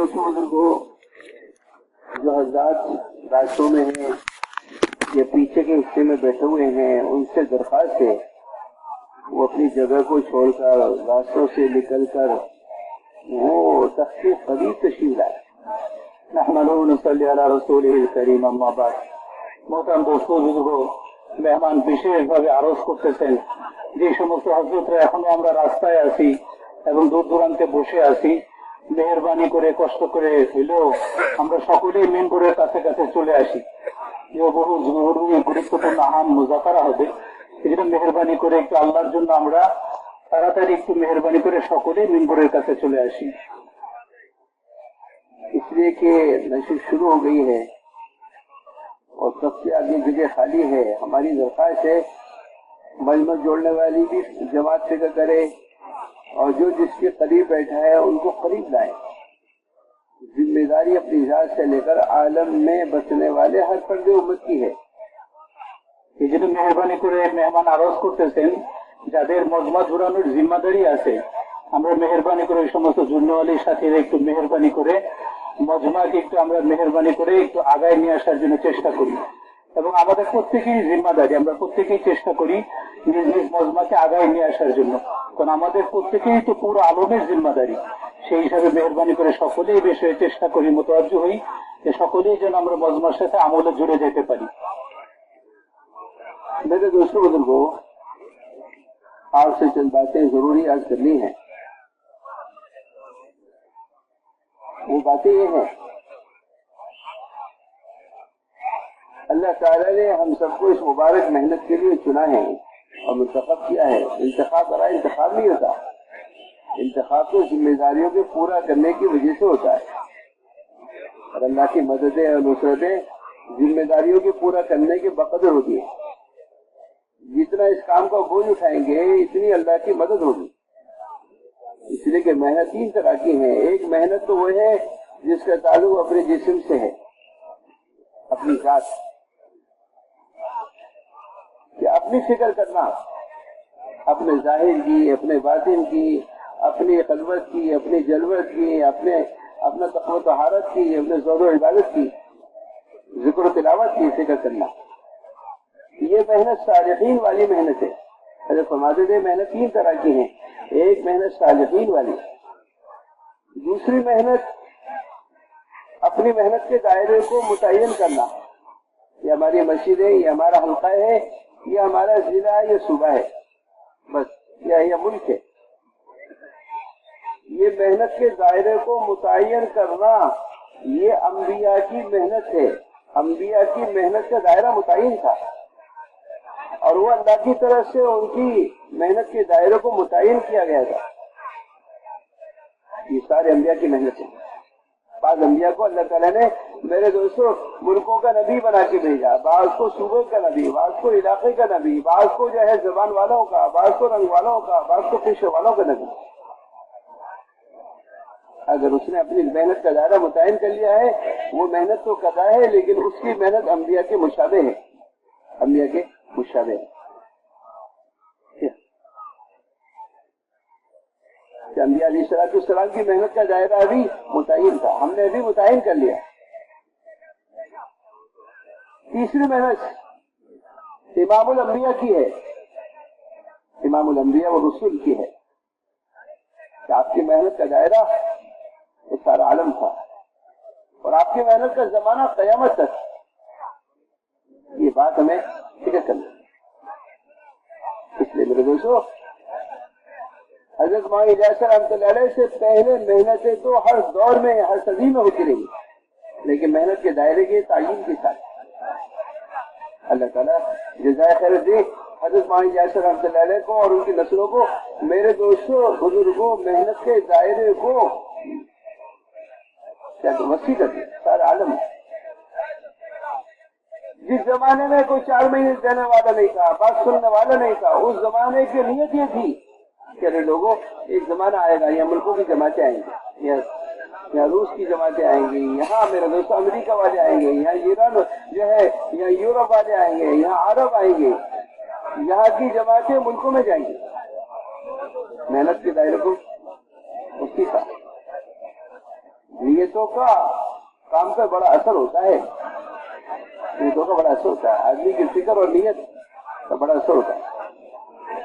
دوستوں بزرگوں جو حضرات راستوں میں ہیں، یا پیچھے کے حصے میں بیٹھے ہوئے ہیں، ان سے درخواست ہے، وہ اپنی جگہ کو چھوڑ کر، راستوں سے نکل کر، وہ تخصیص قریب تشریف لائے۔ نحمد صلی اللہ رسول کریم اما بعد۔ محترم دوستوں بزرگوں মেহমান বিশেষভাবে আরজ করতেছেন যে সমস্ত হজরতরা এখন আমরা রাস্তায় আছি এবং دور দূরান্তে بسے آسی মেহরবানি করে কষ্ট করে হইলেও আমরা সকলেই মেম্বরের কাছে কাছে চলে আসি যে বহু জরুরি গুরুত্বপূর্ণ আহাম মুজাকারা হবে এই জন্য মেহরবানি করে একটু আল্লাহর জন্য আমরা তাড়াতাড়ি একটু মেহরবানি করে সকলেই মেম্বরের কাছে চলে আসি इसलिए कि नशर शुरू हो गई है और सबसे आगे जगह खाली है हमारी दरख्वास्त है मजमत जोड़ने वाली भी जमात फिक्र करे اور جو جس کے قریب بیٹھا ہے، ان کو قریب لائے۔ ذمہ داری اپنی ذات سے لے کر عالم میں بسنے والے ہر فرد امت کی ہے۔ جن مہربانی کرے مہمان آروز کرتے تھے مذمت ذمہ داری آسے۔ ہم مہربانی کرنے والے مہربانی کرے۔ مزما مہربانی کر এবং আমাদের প্রত্যেকেই জিম্মাদারি আমরা প্রত্যেকেই চেষ্টা করি নিজ নিজ মজমাকে আগায় নিয়ে আসার জন্য কারণ আমাদের প্রত্যেকেই তো পুরো আলমের জিম্মাদারি সেই হিসাবে মেহরবানি করে সকলেই এই বিষয়ে চেষ্টা করি মোতাবজ হই যে সকলেই যেন আমরা মজমার সাথে আমলে জুড়ে যেতে পারি मेरे दोस्तों बुजुर्गो आपसे चंद बातें जरूरी आज करनी है वो बातें ये हैं اللہ تعالیٰ نے ہم سب کو اس مبارک محنت کے لیے چنا ہے اور منتخب کیا ہے۔ انتخاب برا انتخاب نہیں ہوتا۔ انتخاب تو ذمہ داریوں کے پورا کرنے کی وجہ سے ہوتا ہے۔ اور اللہ کی مددیں اور نصرتیں ذمہ داریوں کے پورا کرنے کے بقدر ہوتی ہیں۔ جتنا اس کام کا بوجھ اٹھائیں گے، اتنی اللہ کی مدد ہوگی۔ اس لیے کہ محنت تین طرح کی ہے ایک محنت تو وہ ہے جس کا تعلق اپنے جسم سے ہے، اپنی ساتھ اپنی فکر کرنا، اپنے ظاہر کی، اپنے باطن کی، اپنی خلوت کی، اپنی جلوت کی، اپنے، اپنا تقو طہارت کی، اپنے زور و عبادت کی، ذکر و تلاوت کی فکر کرنا۔ یہ محنت صالحین والی محنت ہے۔ حضرت فرماتے تھے، محنت تین طرح کی ہیں۔ ایک محنت صالحین والی، دوسری محنت اپنی محنت کے دائرے کو متعین کرنا۔ یہ ہماری مسجد ہے یہ ہمارا حلقہ ہے۔ یہ ہمارا ضلع ہے، یہ صوبہ ہے۔ بس، یہ ملک ہے۔ یہ محنت کے دائرے کو متعین کرنا یہ انبیاء کی محنت ہے۔ انبیاء کی محنت کا دائرہ متعین تھا۔ اور وہ اللہ کی طرف سے ان کی محنت کے دائرے کو متعین کیا گیا تھا۔ یہ سارے انبیاء کی محنت ہے۔ بعض انبیاء کو اللہ تعالیٰ نے میرے دوستوں ملکوں کا نبی بنا کے بھیجا، بعض کو صوبے کا نبی، بعض کو علاقے کا نبی، بعض کو جو ہے زبان والوں کا، بعض کو رنگ والوں کا، بعض کو پیشے والوں کا نبی۔ اگر اس نے اپنی محنت کا دائرہ متعین کر لیا ہے، وہ محنت تو کرا ہے، لیکن اس کی محنت انبیاء کے مشابہ ہے۔ انبیاء کے مشابہ ہے۔ انبیاء علیہ السلام کی محنت کا دائرہ ابھی متعین تھا، ہم نے ابھی متعین کر لیا۔ تیسری محنت امام الانبیاء کی ہے۔ امام الانبیاء و رسول کی ہے۔ کہ آپ کی محنت کا دائرہ وہ سارا عالم تھا۔ اور آپ کی محنت کا زمانہ قیامت تک۔ یہ بات ہمیں فکر کرنا اس لیے میرے دوستوں حضرت مائی جیسا رحمت اللہ علیہ سے پہلے محنتیں تو ہر دور میں، ہر صدی میں ہوتی رہی لیکن محنت کے دائرے کے تعین کے ساتھ۔ اللہ تعالیٰ جزائے خیر دی حضرت مانی جیسر رحمۃ اللہ علیہ کو اور ان کی نسلوں کو، میرے دوستوں بزرگوں، محنت کے دائرے کو وسیع کر دیا، سارا عالم۔ جس زمانے میں کوئی چار مہینے دینے والا نہیں تھا، بات سننے والا نہیں تھا، اس زمانے کی نیت یہ تھی کہ لوگوں، ایک زمانہ آئے گا، یہ ملکوں کی جماعتیں آئیں گی۔ یا روس کی جماعتیں آئیں گی، یہاں میرے دوست امریکہ والے آئیں گے، یہاں ایران جو ہے، یہاں یورپ والے آئیں گے، یہاں عرب آئیں گے۔ یہاں کی جماعتیں ملکوں میں جائیں گی۔ محنت کے دائرے کو اس کی کا نیتوں کا کام پر بڑا اثر ہوتا ہے۔ نیتوں کا بڑا اثر ہوتا ہے۔ آدمی کی فکر اور نیت کا بڑا اثر ہوتا ہے۔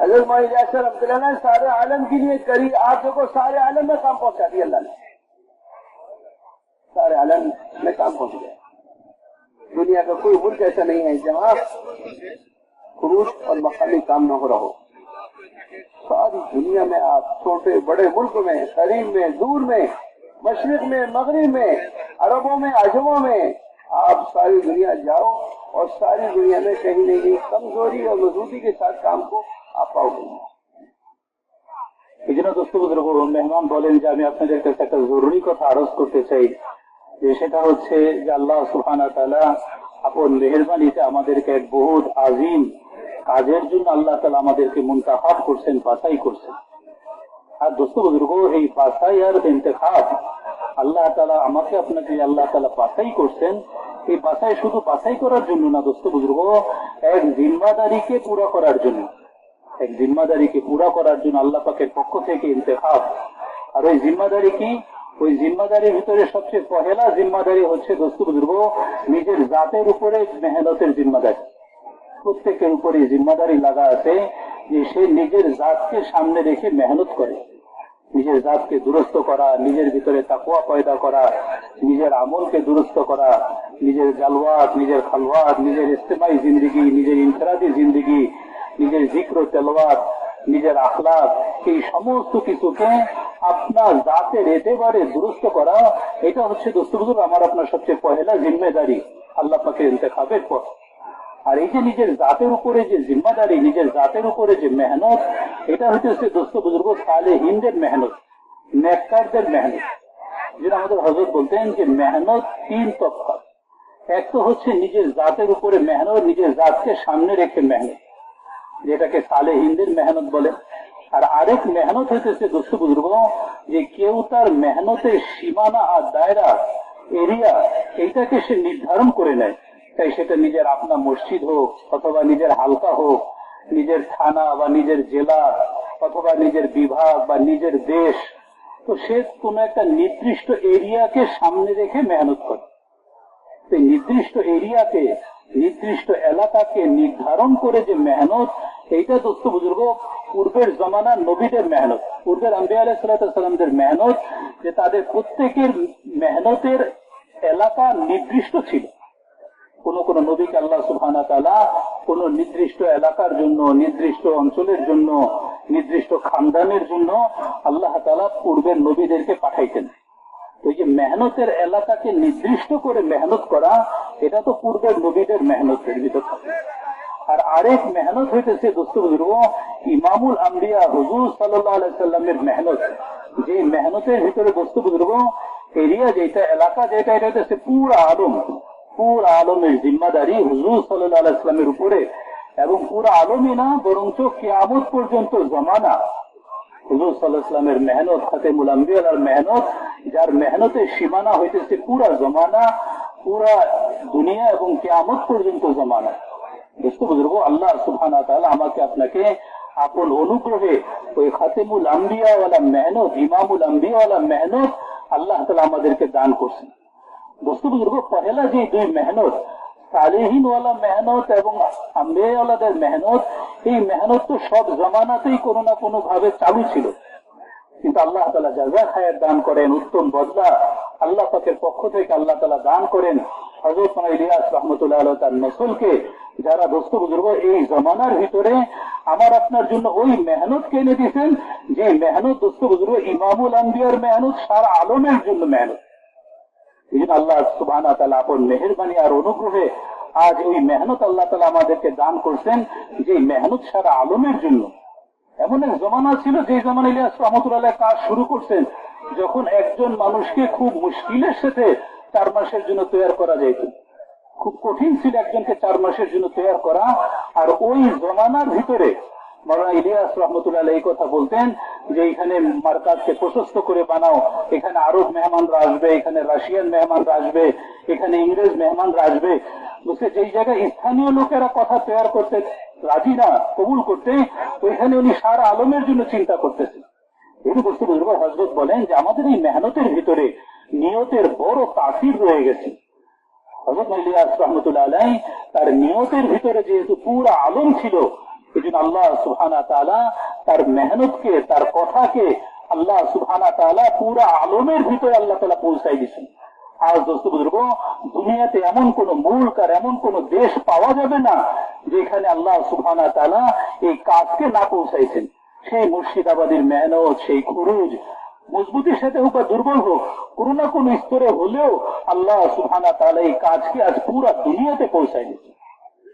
حضرت مائی جیسا رحمت اللہ نے سارے عالم کے لیے کری آپ کو سارے عالم میں کام پہنچا دیا اللہ نے۔ عالم میں کام پہنچ گیا دنیا کا کوئی ملک ایسا نہیں ہے جہاں خروج اور مقامی کام نہ ہو رہا ہو ساری دنیا میں آپ چھوٹے بڑے ملک میں قریب میں، دور میں، مشرق میں، مغرب میں، عربوں میں، عجموں میں آپ ساری دنیا جاؤ اور ساری دنیا میں کہیں نہیں کہیں کمزوری اور مضبوطی کے ساتھ کام کو آپ پاؤ گے۔ ہجرت دوستوں بزرگوں، مہمان بولے جامعہ سنجر کر سکتا ضروری کو تھا عرض کرتے چاہیے۔ যে সেটা হচ্ছে যে আল্লাহ সুহানা তালা আপন মেহরবানিতে আমাদেরকে এক বহুত আজিম কাজের জন্য আল্লাহ তালা আমাদেরকে মুন্তাহাব করছেন, বাছাই করছেন। আর দোস্ত বুজুর্গ, এই বাছাই আর ইন্তেখাব আল্লাহ তালা আমাকে আপনাকে আল্লাহ তালা বাছাই করছেন। এই বাছাই শুধু বাছাই করার জন্য না দোস্ত বুজুর্গ, এক জিম্মাদারিকে পুরা করার জন্য। এক জিম্মাদারিকে পুরা করার জন্য আল্লাহ পাকের পক্ষ থেকে ইন্তেখাব। আর ওই জিম্মাদারি কি? ওই জিম্মাদারির ভিতরে সবচেয়ে পহেলা জিম্মাদারি হচ্ছে দোস্তু বুজুর্গ, নিজের জাতের উপরে মেহনতের জিম্মাদারি। প্রত্যেকের উপরে জিম্মাদারি লাগা আছে যে সে নিজের জাতকে সামনে রেখে মেহনত করে। নিজের জাতকে দুরস্ত করা, নিজের ভিতরে তাকুয়া পয়দা করা, নিজের আমলকে দুরস্ত করা, নিজের জালওয়াত, নিজের খালওয়াত, নিজের ইস্তেমাই জিন্দিগি, নিজের ইনফরাদি জিন্দিগি, নিজের জিক্র তেলওয়াত, নিজের আখলাক এই সমস্ত কিছুকে আপনার জাতের একেবারে দুরস্ত করা, এটা হচ্ছে দোস্তবুজুর আমার আপনার সবচেয়ে পহেলা জিম্মেদারি। আল্লাহ পাকে ইন্তেখাবের পর। আর এই যে নিজের জাতের উপরে যে জিম্মাদারি, নিজের জাতের উপরে যে মেহনত, এটা হচ্ছে দোস্ত বুজুর্গ সালে হিন্দের মেহনত, নেককারদের মেহনত। যেটা আমাদের হজরত বলতেন যে মেহনত তিন তফা এক তো হচ্ছে নিজের জাতের উপরে মেহনত, নিজের জাতকে সামনে রেখে মেহনত। যেটাকে সালে হিন্দের মেহনত বলে। আর আরেক মেহনত হইতেছে দোস্ত বুজুর্গ, যে কেউ তার মেহনতের সীমানা আর দায়রা, এরিয়া, এইটাকে সে নির্ধারণ করে নেয়। তাই সেটা নিজের আপনা মসজিদ হোক, অথবা নিজের হালকা হোক, নিজের থানা বা নিজের জেলা, অথবা নিজের বিভাগ বা নিজের দেশ, তো সে কোন একটা নির্দিষ্ট এরিয়াকে সামনে রেখে মেহনত করে। সেই নির্দিষ্ট এরিয়াকে, নির্দিষ্ট এলাকাকে নির্ধারণ করে যে মেহনত, এইটা দোস্ত বুজুর্গ পূর্বের জমানার নবীদের মেহনত। পূর্বের আম্বি আলাইসালামদের মেহনত যে তাদের প্রত্যেকের মেহনতের এলাকা নির্দিষ্ট ছিল। কোন কোন নবীকে আল্লাহ সুবহানা তালা কোন নির্দিষ্ট এলাকার জন্য, নির্দিষ্ট অঞ্চলের জন্য, নির্দিষ্ট খানদানের জন্য আল্লাহ তালা পূর্বের নবীদেরকে পাঠাইতেন। তো এই যে মেহনতের এলাকাকে নির্দিষ্ট করে মেহনত করা, এটা তো পূর্বের নবীদের মেহনতের ভিতর থাকে। আরেক মেহনত হইতেছে দোস্ত বুজুর্গ, ইমামুল আম্বিয়া হুজুর সাল্লামের মেহনত। যে মেহনতের ভিতরে দোস্ত বুজুর্গ, এরিয়া যেটা, এলাকা যেটা, এটা হইতেছে পুরা আলম। পুরা আলমের জিম্মাদারি হুজুর সাল্লাহ ইসলামের উপরে। এবং পুরা আলমই না, বরঞ্চ কেয়ামত পর্যন্ত জমানা। হুজুর সাল্লাহ ইসলামের মেহনত, খাতেমুল আম্বিয়ার মেহনত, যার মেহনতের সীমানা হইতেছে পুরা জমানা, পুরা দুনিয়া এবং কেয়ামত পর্যন্ত জমানা। বুঝতে বুঝব আল্লাহ সুবহানা তাআলা আমাকে আপনাকে আপন অনুগ্রহে ওই খাতেমুল আম্বিয়াওয়ালা মেহনত, ইমামুল আম্বিয়াওয়ালা মেহনত আল্লাহ তাআলা আমাদেরকে দান করছেন। বুঝতে বুঝব পহেলা যে দুই মেহনত সালেহীনওয়ালা মেহনত এবং আম্বিয়াওয়ালাদের মেহনত, এই মেহনত তো সব জমানাতেই কোনো না কোনো ভাবে চালু ছিল। কিন্তু আল্লাহ তালা জাজা খায়ের দান করেন, উত্তম বদলা আল্লাহ পাকের পক্ষ থেকে আল্লাহ তালা দান করেন। হজরত ইলিয়াস রহমতুল্লাহ তার নসলকে যারা দোস্ত বুজুর্গ, এই জমানার ভিতরে আমার আপনার জন্য ওই মেহনত কে এনে দিয়েছেন, যে মেহনত দোস্ত বুজুর্গ, ইমামুল আম্বিয়ার মেহনত, সারা আলমের জন্য মেহনত। আল্লাহ সুবাহ আপন মেহরবানি আর অনুগ্রহে আজ ওই মেহনত আল্লাহ তালা আমাদেরকে দান করছেন, যে মেহনত সারা আলমের জন্য। এমন এক জমানা ছিল, যে জমানা ইলিয়াস রহমতুল্লাহ কাজ শুরু করছেন, যখন একজন মানুষকে খুব মুশকিলের সাথে চার মাসের জন্য তৈরি করা যাইত। খুব কঠিন ছিল একজনকে চার মাসের জন্য তৈরি করা। আর ওই জমানার ভিতরে ইলিয়াস রহমতুল্লাহ এই কথা বলতেন যে এখানে মার্কাজকে প্রশস্ত করে বানাও, এখানে আরব মেহমানরা আসবে, এখানে রাশিয়ান মেহমানরা আসবে, এখানে ইংরেজ মেহমানরা আসবে। বুঝতে যেই জায়গায় স্থানীয় লোকেরা কথা তৈরি করতে রাজি না, কবুল করতে, ওইখানে উনি সারা আলমের জন্য চিন্তা করতেছেন। এই বস্তু বুজুর্গ হজরত বলেন যে আমাদের এই মেহনতের ভিতরে নিয়তের বড় তাসির রয়ে গেছে। তার নিয়তের ভিতরে যেহেতু পুরা আলম ছিল এই জন্য আল্লাহ সুহানা তালা তার মেহনতকে তার কথাকে আল্লাহ সুহানা তালা পুরা আলমের ভিতরে আল্লাহ তালা পৌঁছাই আজ দুনিয়াতে এমন কোন মুল্ক আর এমন কোন দেশ পাওয়া যাবে না যেখানে আল্লাহ সুহানা তালা এই কাজকে না পৌঁছাইছেন সেই মুর্শিদাবাদের মেহনত সেই খুরুজ মজবুতির সাথে হোক বা দুর্বল হোক, কোনো না কোনো স্তরে হলেও আল্লাহ সুহানা তাহলে এই কাজকে আজ পুরা দুনিয়াতে পৌঁছায় দিচ্ছে